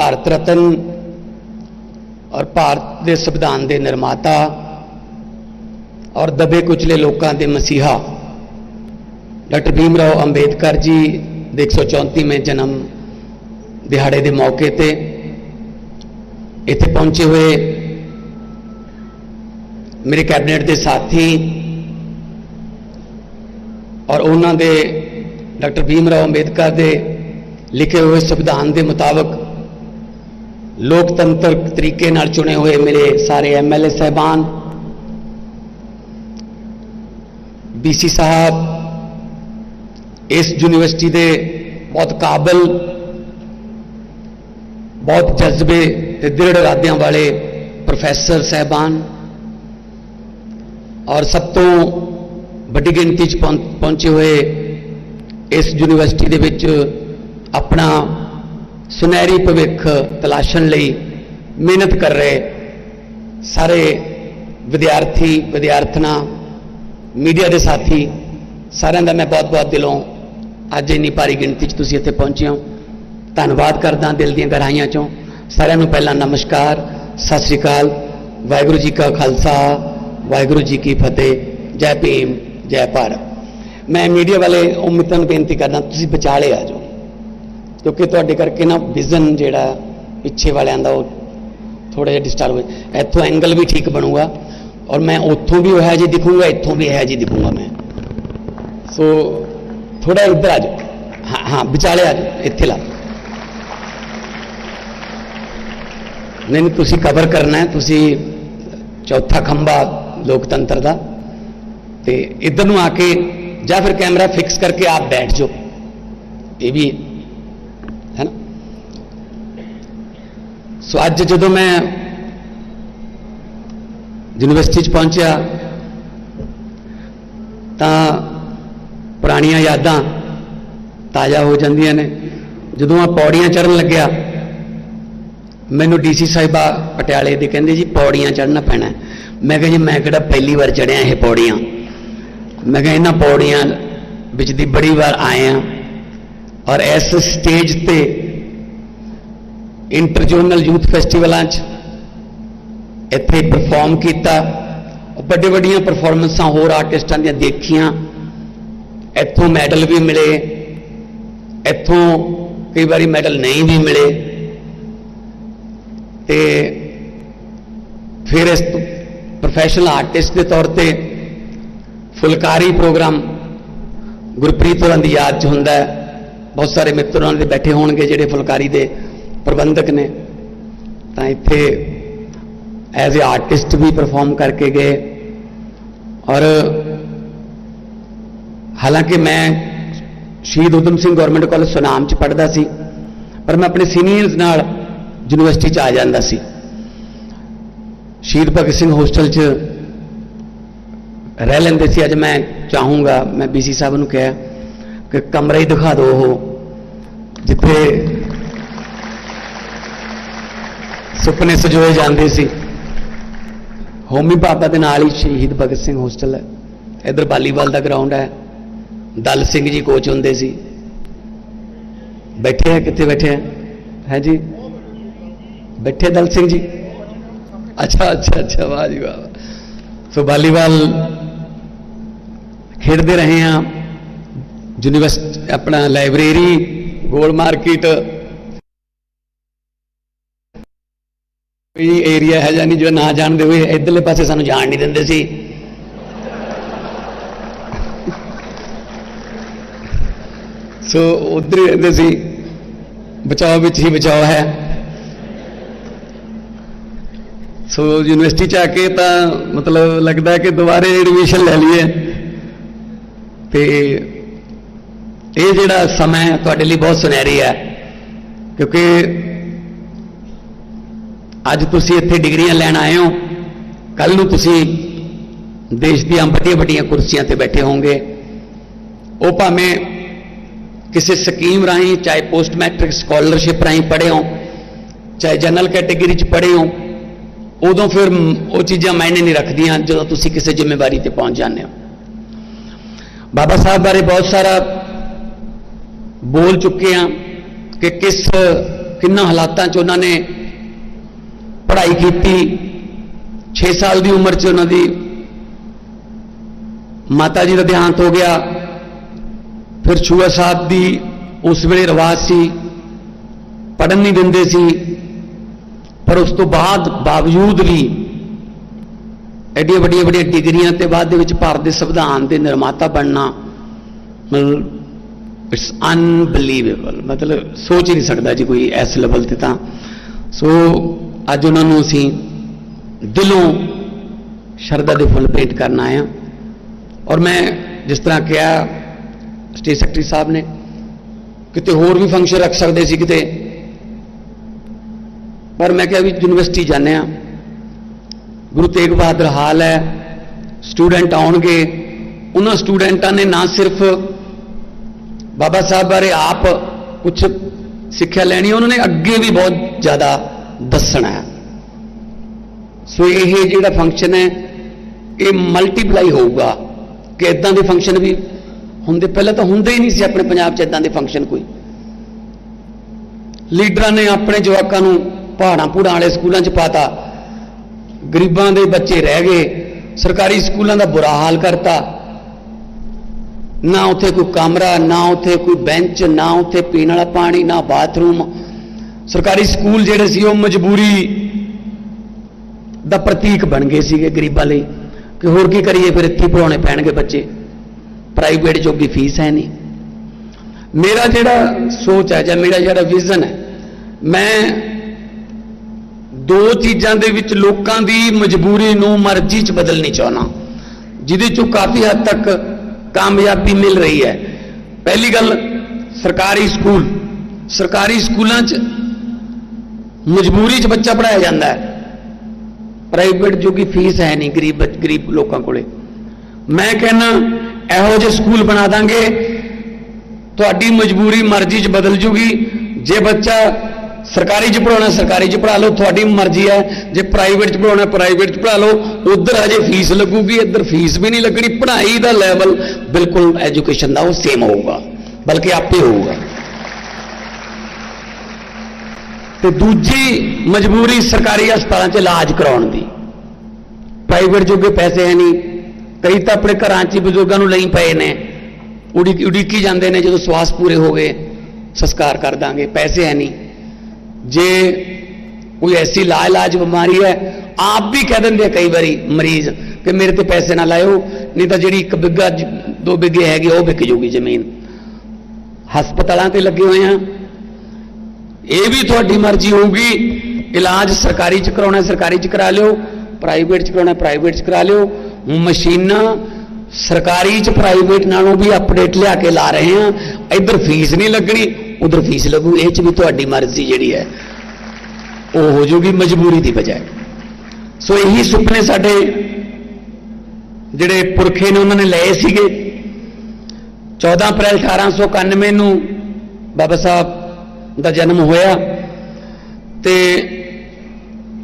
ਭਾਰਤ ਰਤਨ ਔਰ ਭਾਰਤ ਦੇ ਸੰਵਿਧਾਨ ਦੇ ਨਿਰਮਾਤਾ ਔਰ ਦਬੇ ਕੁਚਲੇ ਲੋਕਾਂ ਦੇ ਮਸੀਹਾ ਡਾਕਟਰ ਭੀਮ ਰਾਓ ਅੰਬੇਦਕਰ ਜੀ ਦੇ 134ਵੇਂ ਜਨਮ ਦਿਹਾੜੇ ਦੇ ਮੌਕੇ ਤੇ ਇੱਥੇ ਪਹੁੰਚੇ ਹੋਏ ਮੇਰੇ ਕੈਬਨਿਟ ਦੇ ਸਾਥੀ ਔਰ ਉਹਨਾਂ ਦੇ ਡਾਕਟਰ ਭੀਮ ਰਾਓ ਅੰਬੇਦਕਰ ਦੇ ਲਿਖੇ ਹੋਏ ਸੰਵਿਧਾਨ ਦੇ ਮੁਤਾਬਕ ਲੋਕਤੰਤਰ ਤਰੀਕੇ ਨਾਲ ਚੁਣੇ ਹੋਏ ਮੇਰੇ ਸਾਰੇ ਐਮਐਲਏ ਸਹਿਬਾਨ ਬੀਸੀ ਸਾਹਿਬ, ਇਸ ਯੂਨੀਵਰਸਿਟੀ ਦੇ ਬਹੁਤ ਕਾਬਲ, ਬਹੁਤ ਜਜ਼ਬੇ ਤੇ ਦ੍ਰਿੜ ਇਰਾਦਿਆਂ ਵਾਲੇ ਪ੍ਰੋਫੈਸਰ ਸਹਿਬਾਨ ਔਰ ਸਭ ਤੋਂ ਵੱਡੀ ਗਿਣਤੀ 'ਚ ਪਹੁੰ- ਪਹੁੰਚੇ ਹੋਏ ਇਸ ਯੂਨੀਵਰਸਿਟੀ ਦੇ ਵਿੱਚ ਆਪਣਾ ਸੁਨਹਿਰੀ ਭਵਿੱਖ ਤਲਾਸ਼ਣ ਲਈ ਮਿਹਨਤ ਕਰ ਰਹੇ ਸਾਰੇ ਵਿਦਿਆਰਥੀ, ਵਿਦਿਆਰਥਣਾ, ਮੀਡੀਆ ਦੇ ਸਾਥੀ, ਸਾਰਿਆਂ ਦਾ ਮੈਂ ਬਹੁਤ-ਬਹੁਤ ਦਿਲੋਂ ਅੱਜ ਇੰਨੀ ਭਾਰੀ ਗਿਣਤੀ 'ਚ ਤੁਸੀਂ ਇੱਥੇ ਪਹੁੰਚੇ ਹੋ। ਧੰਨਵਾਦ ਕਰਦਾ ਦਿਲ ਦੀਆਂ ਗਹਿਰਾਈਆਂ 'ਚੋਂ। ਸਾਰਿਆਂ ਨੂੰ ਪਹਿਲਾਂ ਨਮਸਕਾਰ, ਸਤਿ ਸ੍ਰੀ ਅਕਾਲ। ਵਾਹਿਗੁਰੂ ਜੀ ਕਾ ਖਾਲਸਾ, ਵਾਹਿਗੁਰੂ ਜੀ ਕੀ ਫਤਿਹ। ਜੈ ਭੀਮ, ਜੈ ਭਾਰਤ। ਮੈਂ ਮੀਡੀਆ ਵਾਲੇ ਉਹ ਨੂੰ ਬੇਨਤੀ ਕਰਦਾ, ਤੁਸੀਂ ਵਿਚਾਲੇ ਆ ਜਾਓ। ਕਿਉਂਕਿ ਤੁਹਾਡੇ ਕਰਕੇ ਨਾ ਵਿਜ਼ਨ ਜਿਹੜਾ ਪਿੱਛੇ ਵਾਲਿਆਂ ਦਾ ਉਹ ਥੋੜਾ ਜਿਹਾ ਡਿਸਟਰਬ ਹੋ ਇੱਥੋਂ ਐਂਗਲ ਵੀ ਠੀਕ ਬਣੂਗਾ ਔਰ ਮੈਂ ਉੱਥੋਂ ਵੀ ਉਹ ਜੀ ਦਿਖੂੰਗਾ, ਇੱਥੋਂ ਵੀ ਇਹ ਜੀ ਦਿਖੂੰਗਾ ਮੈਂ। ਸੋ ਥੋੜਾ ਇੱਧਰ ਆ ਜਾਓ। ਹਾਂ ਹਾਂ, ਵਿਚਾਲੇ ਆ ਜਾਓ, ਇੱਥੇ ਲਾ। ਨਹੀਂ ਨਹੀਂ, ਤੁਸੀਂ ਕਵਰ ਕਰਨਾ ਹੈ, ਤੁਸੀਂ ਚੌਥਾ ਖੰਭਾ ਲੋਕਤੰਤਰ ਦਾ ਤੇ ਇੱਧਰ ਨੂੰ ਆ ਕੇ ਜਾਂ ਫਿਰ ਕੈਮਰਾ ਫਿਕਸ ਕਰਕੇ ਆਪ ਬੈਠ ਜਾਓ। ਇਹ ਵੀ ਹੈ ਨਾ ਸੋ ਅੱਜ ਜਦੋਂ ਮੈਂ ਯੂਨੀਵਰਸਿਟੀ 'ਚ ਪਹੁੰਚਿਆ, ਤਾਂ ਪੁਰਾਣੀਆਂ ਯਾਦਾਂ ਤਾਜ਼ਾ ਹੋ ਜਾਂਦੀਆਂ ਨੇ। ਜਦੋਂ ਆ ਪੌੜੀਆਂ ਚੜਨ ਲੱਗਿਆ, ਮੈਨੂੰ ਡੀਸੀ ਸਾਹਿਬਾ ਪਟਿਆਲੇ ਦੇ ਕਹਿੰਦੇ ਜੀ, ਪੌੜੀਆਂ ਚੜਨਾ ਪੈਣਾ ਮੈਂ ਕਿਹਾ ਜੀ, ਮੈਂ ਕਿਹੜਾ ਪਹਿਲੀ ਵਾਰ ਚੜਿਆ ਇਹ ਪੌੜੀਆਂ? ਮੈਂ ਕਿਹਾ ਇਹਨਾਂ ਪੌੜੀਆਂ ਵਿੱਚ ਦੀ ਬੜੀ ਵਾਰ ਆਏ ਆ ਔਰ ਇਸ ਸਟੇਜ ਤੇ ਇੰਟਰ ਜੋਨਲ ਯੂਥ ਫੈਸਟੀਵਲਾਂ 'ਚ ਇੱਥੇ ਪਰਫਾਰਮ ਕੀਤਾ। ਵੱਡੇ ਵੱਡੀਆਂ ਪਰਫਾਰਮੈਂਸਾਂ ਹੋਰ ਆਰਟਿਸਟਾਂ ਦੀਆਂ ਦੇਖੀਆਂ। ਇੱਥੋਂ ਮੈਡਲ ਵੀ ਮਿਲੇ। ਇੱਥੋਂ ਕਈ ਵਾਰੀ ਮੈਡਲ ਨਹੀਂ ਵੀ ਮਿਲੇ। ਤੇ ਫਿਰ ਇਸ ਪ੍ਰੋਫੈਸ਼ਨਲ ਆਰਟਿਸਟ ਦੇ ਤੌਰ ਤੇ ਫੁਲਕਾਰੀ ਪ੍ਰੋਗਰਾਮ ਗੁਰਪ੍ਰੀਤ ਹੋਰਾਂ ਦੀ ਯਾਦ 'ਚ ਹੁੰਦਾ। ਬਹੁਤ ਸਾਰੇ ਮਿੱਤਰ ਉਹਨਾਂ ਦੇ ਬੈਠੇ ਹੋਣਗੇ ਜਿਹੜੇ ਫੁਲਕਾਰੀ ਦੇ ਪ੍ਰਬੰਧਕ ਨੇ, ਤਾਂ ਇੱਥੇ ਐਜ਼ ਅ ਆਰਟਿਸਟ ਵੀ ਪਰਫਾਰਮ ਕਰਕੇ ਗਏ। ਔਰ ਹਾਲਾਂਕਿ ਮੈਂ ਸ਼ਹੀਦ ਉਦਮ ਸਿੰਘ ਗਵਰਨਮੈਂਟ ਕਾਲਜ ਸੁਨਾਮ ਚ ਪੜ੍ਹਦਾ ਸੀ, ਪਰ ਮੈਂ ਆਪਣੇ ਸੀਨੀਅਰਸ ਨਾਲ ਯੂਨੀਵਰਸਿਟੀ ਚ ਆ ਜਾਂਦਾ ਸੀ। ਸ਼ਹੀਦ ਭਗਤ ਸਿੰਘ ਹੋਸਟਲ ਚ ਰਹਿ ਲੈਂਦੇ ਸੀ। ਅੱਜ ਮੈਂ ਚਾਹੂੰਗਾ, ਮੈਂ ਬੀਸੀ ਸਾਹਿਬ ਨੂੰ ਕਿਹਾ ਕਿ ਕਮਰਾ ਹੀ ਦਿਖਾ ਦਿਓ ਉਹ, ਜਿੱਥੇ ਸੁਪਨੇ ਸਜੋਏ ਜਾਂਦੇ ਸੀ। ਹੋਮੀ ਬਾਬਾ ਦੇ ਨਾਲ ਹੀ ਸ਼ਹੀਦ ਭਗਤ ਸਿੰਘ ਹੋਸਟਲ ਹੈ। ਇਧਰ ਵਾਲੀਬਾਲ ਦਾ ਗਰਾਊਂਡ ਹੈ। ਦਲ ਸਿੰਘ ਜੀ ਕੋਚ ਹੁੰਦੇ ਸੀ। ਬੈਠੇ ਹੈ ਕਿੱਥੇ ਬੈਠੇ ਹੈ ਹੈ ਜੀ? ਬੈਠੇ ਦਲ ਸਿੰਘ ਜੀ? ਅੱਛਾ ਅੱਛਾ ਅੱਛਾ, ਵਾਹ ਜੀ, ਵਾਹ ਸੋ ਵਾਲੀਬਾਲ ਖੇਡਦੇ ਰਹੇ ਆ ਯੂਨੀਵਰਸਿਟੀ ਆਪਣਾ ਲਾਇਬ੍ਰੇਰੀ, ਗੋਲ ਮਾਰਕੀਟ ਕੋਈ ਏਰੀਆ ਹੈ ਜਾਂ ਨਹੀਂ, ਜੋ ਨਾ ਜਾਣਦੇ ਹੋਏ ਇਧਰਲੇ ਪਾਸੇ ਸਾਨੂੰ ਜਾਣ ਨਹੀਂ ਦਿੰਦੇ ਸੀ। ਸੋ ਉਧਰ ਹੀ ਰਹਿੰਦੇ ਸੀ। ਬਚਾਓ ਵਿੱਚ ਹੀ ਬਚਾਓ ਹੈ। ਸੋ ਯੂਨੀਵਰਸਿਟੀ ਚ ਆ ਕੇ ਤਾਂ ਮਤਲਬ ਲੱਗਦਾ ਕਿ ਦੁਬਾਰੇ ਐਡਮਿਸ਼ਨ ਲੈ ਲਈਏ। ਤੇ ਇਹ ਜਿਹੜਾ ਸਮਾਂ ਤੁਹਾਡੇ ਲਈ ਬਹੁਤ ਸੁਨਹਿਰੀ ਹੈ, ਕਿਉਂਕਿ ਅੱਜ ਤੁਸੀਂ ਇੱਥੇ ਡਿਗਰੀਆਂ ਲੈਣ ਆਏ ਹੋ। ਕੱਲ ਨੂੰ ਤੁਸੀਂ ਦੇਸ਼ ਦੀਆਂ ਵੱਡੀਆਂ ਵੱਡੀਆਂ ਕੁਰਸੀਆਂ ਤੇ ਬੈਠੇ ਹੋਵੋਗੇ। ਉਹ ਭਾਵੇਂ ਕਿਸੇ ਸਕੀਮ ਰਾਹੀਂ, ਚਾਹੇ ਪੋਸਟ ਮੈਟ੍ਰਿਕ ਸਕਾਲਰਸ਼ਿਪ ਰਾਹੀਂ ਪੜ੍ਹੇ ਹੋ ਚਾਹੇ ਜਨਰਲ ਕੈਟੇਗਰੀ ਚ ਪੜ੍ਹੇ ਹੋ ਉਦੋਂ ਫਿਰ ਉਹ ਚੀਜ਼ਾਂ ਮਾਇਨੇ ਨਹੀਂ ਰੱਖਦੀਆਂ ਜਦੋਂ ਤੁਸੀਂ ਕਿਸੇ ਜ਼ਿੰਮੇਵਾਰੀ ਤੇ ਪਹੁੰਚ ਜਾਂਦੇ ਹੋ। ਬਾਬਾ ਸਾਹਿਬ ਬਾਰੇ ਬਹੁਤ ਸਾਰਾ ਬੋਲ ਚੁੱਕੇ ਹਾਂ ਕਿ ਕਿਸ, ਕਿੰਨਾ ਹਾਲਾਤਾਂ 'ਚ ਉਹਨਾਂ ਨੇ ਪੜ੍ਹਾਈ ਕੀਤੀ 6 ਸਾਲ ਦੀ ਉਮਰ 'ਚ ਉਹਨਾਂ ਦੀ ਮਾਤਾ ਜੀ ਦਾ ਦੇਹਾਂਤ ਹੋ ਗਿਆ। ਫਿਰ ਛੂਆ ਸਾਹਿਬ ਦੀ ਉਸ ਵੇਲੇ ਰਿਵਾਜ ਸੀ ਪੜਨ ਨਹੀਂ ਦਿੰਦੇ ਸੀ। ਪਰ ਉਸ ਤੋਂ ਬਾਅਦ ਬਾਵਜੂਦ ਵੀ ਐਡੀਆਂ ਵੱਡੀਆਂ ਵੱਡੀਆਂ ਡਿਗਰੀਆਂ ਤੇ ਬਾਅਦ ਦੇ ਵਿੱਚ ਭਾਰਤ ਦੇ ਸੰਵਿਧਾਨ ਦੇ ਨਿਰਮਾਤਾ ਬਣਨਾ ਮਤਲਬ ਇਟਸ ਅਨਬਲੀਵੇਬਲ ਮਤਲਬ ਸੋਚ ਹੀ ਨਹੀਂ ਸਕਦਾ ਜੀ ਕੋਈ ਇਸ ਲੈਵਲ ਤੇ ਤਾਂ। ਸੋ ਅੱਜ ਉਹਨਾਂ ਨੂੰ ਅਸੀਂ ਦਿਲੋਂ ਸ਼ਰਧਾ ਦੇ ਫੁੱਲ ਭੇਟ ਕਰਨ ਆਏ ਹਾਂ। ਔਰ ਮੈਂ ਜਿਸ ਤਰ੍ਹਾਂ ਕਿਹਾ, ਸਟੇਟ ਸੈਕਟਰੀ ਸਾਹਿਬ ਨੇ, ਕਿਤੇ ਹੋਰ ਵੀ ਫੰਕਸ਼ਨ ਰੱਖ ਸਕਦੇ ਸੀ ਕਿਤੇ। ਪਰ ਮੈਂ ਕਿਹਾ ਵੀ ਯੂਨੀਵਰਸਿਟੀ ਜਾਂਦੇ ਆ ਗੁਰੂ ਤੇਗ ਬਹਾਦਰ ਹਾਲ ਹੈ, ਸਟੂਡੈਂਟ ਆਉਣਗੇ। ਉਹਨਾਂ ਸਟੂਡੈਂਟਾਂ ਨੇ ਨਾ ਸਿਰਫ ਬਾਬਾ ਸਾਹਿਬ ਬਾਰੇ ਆਪ ਕੁਝ ਸਿੱਖਿਆ ਲੈਣੀ, ਉਹਨਾਂ ਨੇ ਅੱਗੇ ਵੀ ਬਹੁਤ ਜ਼ਿਆਦਾ ਦੱਸਣਾ ਸੋ ਇਹ ਜਿਹੜਾ ਫੰਕਸ਼ਨ ਹੈ, ਇਹ ਮਲਟੀਪਲਾਈ ਹੋਊਗਾ ਕਿ ਇਦਾਂ ਦੇ ਫੰਕਸ਼ਨ ਵੀ ਹੁੰਦੇ। ਪਹਿਲਾਂ ਤਾਂ ਹੁੰਦੇ ਹੀ ਨਹੀਂ ਸੀ ਆਪਣੇ ਪੰਜਾਬ 'ਚ ਇਦਾਂ ਦੇ ਫੰਕਸ਼ਨ ਕੋਈ। ਲੀਡਰਾਂ ਨੇ ਆਪਣੇ ਜਵਾਕਾਂ ਨੂੰ ਪਹਾੜਾਂ ਪੂੜਾਂ ਵਾਲੇ ਸਕੂਲਾਂ 'ਚ ਪਾਤਾ। ਗਰੀਬਾਂ ਦੇ ਬੱਚੇ ਰਹਿ ਗਏ। ਸਰਕਾਰੀ ਸਕੂਲਾਂ ਦਾ ਬੁਰਾ ਹਾਲ ਕਰਤਾ। ਨਾ ਉੱਥੇ ਕੋਈ ਕਮਰਾ, ਨਾ ਉੱਥੇ ਕੋਈ ਬੈਂਚ, ਨਾ ਉੱਥੇ ਪੀਣ ਵਾਲਾ ਪਾਣੀ, ਨਾ ਬਾਥਰੂਮ। ਸਰਕਾਰੀ ਸਕੂਲ ਜਿਹੜੇ ਸੀ, ਉਹ ਮਜਬੂਰੀ ਦਾ ਪ੍ਰਤੀਕ ਬਣ ਗਏ ਸੀਗੇ ਗਰੀਬਾਂ ਲਈ ਕਿ ਹੋਰ ਕੀ ਕਰੀਏ, ਫਿਰ ਇੱਥੇ ਹੀ ਪੜਾਉਣੇ ਪੈਣਗੇ ਬੱਚੇ। ਪ੍ਰਾਈਵੇਟ ਜੋਗੀ ਫੀਸ ਹੈ ਨਹੀਂ। ਮੇਰਾ ਜਿਹੜਾ ਸੋਚ ਹੈ ਜਾਂ ਮੇਰਾ ਜਿਹੜਾ ਵਿਜ਼ਨ ਹੈ, ਮੈਂ ਦੋ ਚੀਜ਼ਾਂ ਦੇ ਵਿੱਚ ਲੋਕਾਂ ਦੀ ਮਜਬੂਰੀ ਨੂੰ ਮਰਜ਼ੀ 'ਚ ਬਦਲਣੀ ਚਾਹਣਾ ਜਿਹਦੇ 'ਚੋਂ ਕਾਫੀ ਹੱਦ ਤੱਕ ਕਾਮਯਾਬੀ ਮਿਲ ਰਹੀ ਹੈ। ਪਹਿਲੀ ਗੱਲ, ਸਰਕਾਰੀ ਸਕੂਲ। ਸਰਕਾਰੀ ਸਕੂਲਾਂ 'ਚ ਮਜਬੂਰੀ 'ਚ ਬੱਚਾ ਪੜਾਇਆ ਜਾਂਦਾ ਹੈ। ਪ੍ਰਾਈਵੇਟ ਜੋ ਕਿ ਫੀਸ ਹੈ ਨਹੀਂ, ਗਰੀਬ ਗਰੀਬ ਲੋਕਾਂ ਕੋਲੇ। ਮੈਂ ਕਹਿੰਨਾ ਇਹੋ ਜਿਹੇ ਸਕੂਲ ਬਣਾ ਦਾਂਗੇ, ਤੁਹਾਡੀ ਮਜਬੂਰੀ ਮਰਜ਼ੀ 'ਚ ਬਦਲ ਜੂਗੀ। ਜੇ ਬੱਚਾ ਸਰਕਾਰੀ 'ਚ ਪੜਾਉਣਾ ਸਰਕਾਰੀ 'ਚ ਪੜਾ ਲਓ, ਤੁਹਾਡੀ ਮਰਜ਼ੀ ਹੈ। ਜੇ ਪ੍ਰਾਈਵੇਟ 'ਚ ਪੜਾਉਣਾ ਪ੍ਰਾਈਵੇਟ 'ਚ ਪੜਾ ਲਓ, ਉਧਰ ਹਜੇ ਫੀਸ ਲੱਗੂਗੀ, ਇੱਧਰ ਫੀਸ ਵੀ ਨਹੀਂ ਲੱਗਣੀ। ਪੜ੍ਹਾਈ ਦਾ ਲੈਵਲ ਬਿਲਕੁਲ ਐਜੂਕੇਸ਼ਨ ਦਾ ਉਹ ਸੇਮ ਹੋਊਗਾ, ਬਲਕਿ ਆਪੇ ਹੋਊਗਾ। ਤੇ ਦੂਜੀ ਮਜਬੂਰੀ ਸਰਕਾਰੀ ਹਸਪਤਾਲਾਂ 'ਚ ਇਲਾਜ ਕਰਾਉਣ ਦੀ। ਪ੍ਰਾਈਵੇਟ ਜੋਗੇ ਪੈਸੇ ਹੈ ਨਹੀਂ। ਕਈ ਤਾਂ ਆਪਣੇ ਘਰਾਂ 'ਚ ਬਜ਼ੁਰਗਾਂ ਨੂੰ ਲਈ ਪਏ ਨੇ। ਉਡੀਕ ਉਡੀਕੀ ਜਾਂਦੇ ਨੇ, ਜਦੋਂ ਸਵਾਸ ਪੂਰੇ ਹੋ ਗਏ, ਸੰਸਕਾਰ ਕਰ ਦਾਂਗੇ, ਪੈਸੇ ਹੈ ਨਹੀਂ। ਜੇ ਕੋਈ ਐਸੀ ਲਾ ਇਲਾਜ ਬਿਮਾਰੀ ਹੈ, ਆਪ ਵੀ ਕਹਿ ਦਿੰਦੇ ਆ ਕਈ ਵਾਰੀ ਮਰੀਜ਼ ਕਿ ਮੇਰੇ ਤੇ ਪੈਸੇ ਨਾ ਲਾਇਓ, ਨਹੀਂ ਤਾਂ ਜਿਹੜੀ ਇੱਕ ਬਿੱਗਾ, ਦੋ ਬਿੱਗੇ ਹੈਗੇ, ਉਹ ਵਿਕ ਜੂਗੀ ਜ਼ਮੀਨ। ਹਸਪਤਾਲਾਂ ਤੇ ਲੱਗੇ ਹੋਏ ਆ। ਇਹ ਵੀ ਤੁਹਾਡੀ ਮਰਜ਼ੀ ਹੋਊਗੀ। ਇਲਾਜ ਸਰਕਾਰੀ ਚ ਕਰਾਉਣਾ ਸਰਕਾਰੀ ਚ ਕਰਾ ਲਿਓ। ਪ੍ਰਾਈਵੇਟ ਚ ਕਰਾਉਣਾ ਪ੍ਰਾਈਵੇਟ ਚ ਕਰਾ ਲਿਓ। ਮਸ਼ੀਨਾਂ ਸਰਕਾਰੀ ਚ, ਪ੍ਰਾਈਵੇਟ ਨਾਲੋਂ ਵੀ ਅਪਡੇਟ ਲਿਆ ਕੇ ਲਾ ਰਹੇ ਆ ਇੱਧਰ ਫੀਸ ਨਹੀਂ ਲੱਗਣੀ, ਉਧਰ ਫੀਸ ਲੱਗੂ। ਇਹ ਚ ਵੀ ਤੁਹਾਡੀ ਮਰਜ਼ੀ ਜਿਹੜੀ ਹੈ, ਉਹ ਹੋ ਜਾਊਗੀ ਮਜਬੂਰੀ ਦੀ ਬਜਾਏ। ਸੋ ਇਹੀ ਸੁਪਨੇ ਸਾਡੇ ਜਿਹੜੇ ਪੁਰਖੇ ਨੇ, ਉਹਨਾਂ ਨੇ ਲਏ ਸੀਗੇ। 14 ਅਪ੍ਰੈਲ 1891 ਨੂੰ ਬਾਬਾ ਸਾਹਿਬ ਦਾ ਜਨਮ ਹੋਇਆ ਤੇ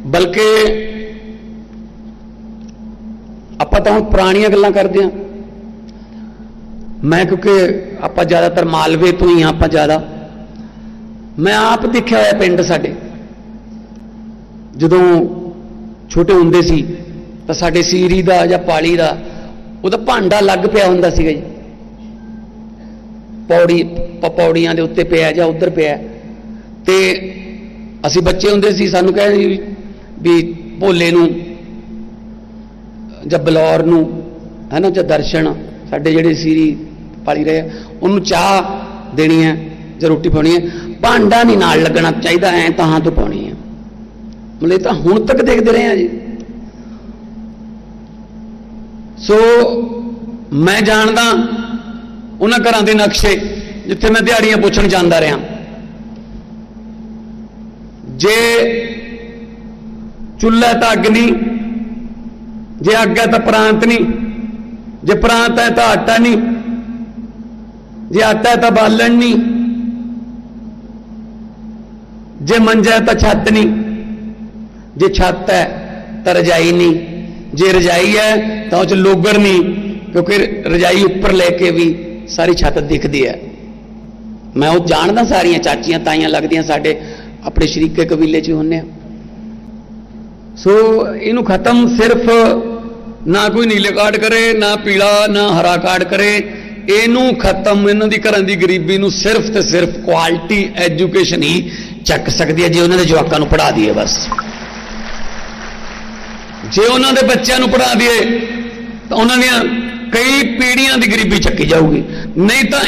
ਬਲਕਿ ਆਪਾਂ ਤਾਂ ਹੁਣ ਪੁਰਾਣੀਆਂ ਗੱਲਾਂ ਕਰਦੇ ਹਾਂ। ਮੈਂ ਕਿਉਂਕਿ ਆਪਾਂ ਜ਼ਿਆਦਾਤਰ ਮਾਲਵੇ ਤੋਂ ਹੀ ਹਾਂ, ਆਪਾਂ ਜ਼ਿਆਦਾ। ਮੈਂ ਆਪ ਦੇਖਿਆ ਹੋਇਆ ਪਿੰਡ ਸਾਡੇ। ਜਦੋਂ ਛੋਟੇ ਹੁੰਦੇ ਸੀ, ਤਾਂ ਸਾਡੇ ਸੀਰੀ ਦਾ ਜਾਂ ਪਾਲੀ ਦਾ ਉਹਦਾ ਭਾਂਡਾ ਲੱਗ ਪਿਆ ਹੁੰਦਾ ਸੀਗਾ ਜੀ। ਪੌੜੀ, ਪੌੜੀਆਂ ਦੇ ਉੱਤੇ ਪਿਆ ਜਾਂ ਉੱਧਰ ਪਿਆ। ਤੇ ਅਸੀਂ ਬੱਚੇ ਹੁੰਦੇ ਸੀ ਸਾਨੂੰ ਕਹਿੰਦੇ ਵੀ- ਵੀ ਭੋਲੇ ਨੂੰ ਜਾਂ ਬਲੌਰ ਨੂੰ ਹੈ ਨਾ ਜਾਂ ਦਰਸ਼ਨ ਸਾਡੇ ਜਿਹੜੇ ਸੀਰੀ ਪਾਲੀ ਰਹੇ ਆ, ਉਹਨੂੰ ਚਾਹ ਦੇਣੀ ਹੈ ਜਾਂ ਰੋਟੀ ਪਾਉਣੀ ਹੈ। ਭਾਂਡਾ ਨਹੀਂ ਨਾਲ ਲੱਗਣਾ ਚਾਹੀਦਾ ਐ ਤਾਂ ਹਾਂ ਤੋਂ ਪਾਉਣੀ ਹੈ। ਮਤਲਬ ਇਹ ਤਾਂ ਹੁਣ ਤੱਕ ਦੇਖਦੇ ਰਹੇ ਆ ਜੀ। ਸੋ ਮੈਂ ਜਾਣਦਾ ਉਹਨਾਂ ਘਰਾਂ ਦੇ ਨਕਸ਼ੇ ਜਿੱਥੇ ਮੈਂ ਦਿਹਾੜੀਆਂ ਪੁੱਛਣ ਜਾਂਦਾ ਰਿਹਾ। ਜੇ ਚੁੱਲ੍ਹਾ ਤਾਂ ਅੱਗ ਨਹੀਂ, ਜੇ ਅੱਗ ਹੈ ਤਾਂ ਪ੍ਰਾਂਤ ਨਹੀਂ, ਜੇ ਪ੍ਰਾਂਤ ਹੈ ਤਾਂ ਆਟਾ ਨਹੀਂ, ਜੇ ਆਟਾ ਹੈ ਤਾਂ ਬਾਲਣ ਨਹੀਂ, ਜੇ ਮੰਜਾ ਹੈ ਤਾਂ ਛੱਤ ਨਹੀਂ, ਜੇ ਛੱਤ ਹੈ ਤਾਂ ਰਜਾਈ ਨਹੀਂ, ਜੇ ਰਜਾਈ ਹੈ ਤਾਂ ਉਹ ਚ ਲੋਗਰ ਨਹੀਂ, ਕਿਉਂਕਿ ਰਜਾਈ ਉੱਪਰ ਲੈ ਕੇ ਵੀ ਸਾਰੀ ਛੱਤ ਦਿਖਦੀ ਹੈ। ਮੈਂ ਉਹ ਜਾਣਦਾ ਸਾਰੀਆਂ ਚਾਚੀਆਂ ਤਾਈਆਂ ਲੱਗਦੀਆਂ ਸਾਡੇ ਆਪਣੇ ਸ਼ਰੀਕੇ ਕਬੀਲੇ 'ਚ ਹੀ ਹੁੰਨੇ ਆ। ਸੋ ਇਹਨੂੰ ਖਤਮ ਸਿਰਫ ਨਾ ਕੋਈ ਨੀਲੇ ਕਾਰਡ ਕਰੇ, ਨਾ ਪੀਲਾ, ਨਾ ਹਰਾ ਕਾਰਡ ਕਰੇ। ਇਹਨੂੰ ਖਤਮ, ਇਹਨਾਂ ਦੀ ਘਰਾਂ ਦੀ ਗਰੀਬੀ ਨੂੰ ਸਿਰਫ ਤੇ ਸਿਰਫ ਕੁਆਲਿਟੀ ਐਜੂਕੇਸ਼ਨ ਹੀ ਚੱਕ ਸਕਦੀ ਹੈ, ਜੇ ਉਹਨਾਂ ਦੇ ਜਵਾਕਾਂ ਨੂੰ ਪੜ੍ਹਾ ਦਈਏ ਬਸ। ਜੇ ਉਹਨਾਂ ਦੇ ਬੱਚਿਆਂ ਨੂੰ ਪੜ੍ਹਾ ਦਈਏ, ਤਾਂ ਉਹਨਾਂ ਦੀਆਂ ਕਈ ਪੀੜ੍ਹੀਆਂ ਦੀ ਗਰੀਬੀ ਚੱਕੀ ਜਾਊਗੀ। ਨਹੀਂ ਤਾਂ